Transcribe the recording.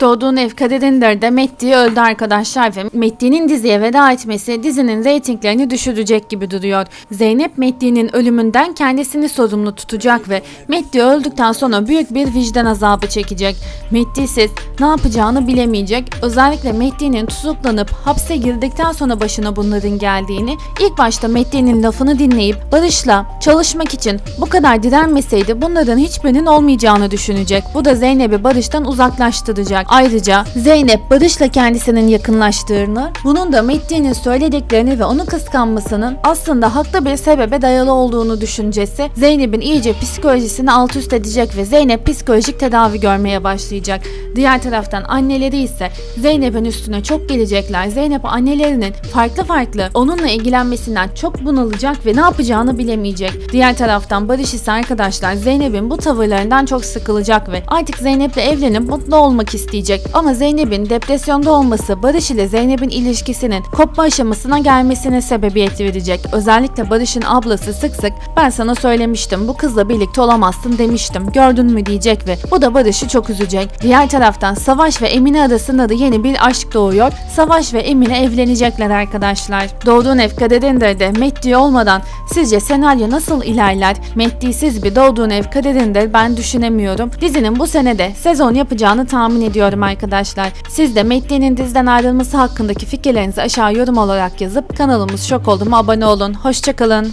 Doğduğun ev kaderindir de Metti öldü arkadaşlar ve Metti'nin diziye veda etmesi dizinin reytinglerini düşürecek gibi duruyor. Zeynep Metti'nin ölümünden kendisini sorumlu tutacak ve Metti öldükten sonra büyük bir vicdan azabı çekecek. Metti'siz ne yapacağını bilemeyecek. Özellikle Metti'nin tutuklanıp hapse girdikten sonra başına bunların geldiğini, ilk başta Metti'nin lafını dinleyip Barış'la çalışmak için bu kadar direnmeseydi bunların hiçbirinin olmayacağını düşünecek. Bu da Zeynep'i Barış'tan uzaklaştıracak. Ayrıca Zeynep Barış'la kendisinin yakınlaştığını, bunun da Metti'nin söylediklerini ve onu kıskanmasının aslında haklı bir sebebe dayalı olduğunu düşüncesi Zeynep'in iyice psikolojisini alt üst edecek ve Zeynep psikolojik tedavi görmeye başlayacak. Diğer taraftan anneleri ise Zeynep'in üstüne çok gelecekler. Zeynep annelerinin farklı farklı onunla ilgilenmesinden çok bunalacak ve ne yapacağını bilemeyecek. Diğer taraftan Barış ise arkadaşlar Zeynep'in bu tavırlarından çok sıkılacak ve artık Zeynep'le evlenip mutlu olmak isteyecek. Ama Zeynep'in depresyonda olması Barış ile Zeynep'in ilişkisinin kopma aşamasına gelmesine sebebiyet verecek. Özellikle Barış'ın ablası sık sık ben sana söylemiştim bu kızla birlikte olamazsın demiştim gördün mü diyecek ve bu da Barış'ı çok üzecek. Diğer taraftan Savaş ve Emine arasında da yeni bir aşk doğuyor. Savaş ve Emine evlenecekler arkadaşlar. Doğduğun ev kaderindir de Metti olmadan sizce senaryo nasıl ilerler? Metti'siz bir doğduğun ev kaderindir ben düşünemiyorum. Dizinin bu senede sezon yapacağını tahmin ediyorum arkadaşlar. Siz de Metti'nin diziden ayrılması hakkındaki fikirlerinizi aşağı yorum olarak yazıp kanalımız şok oldu mu abone olun. Hoşçakalın.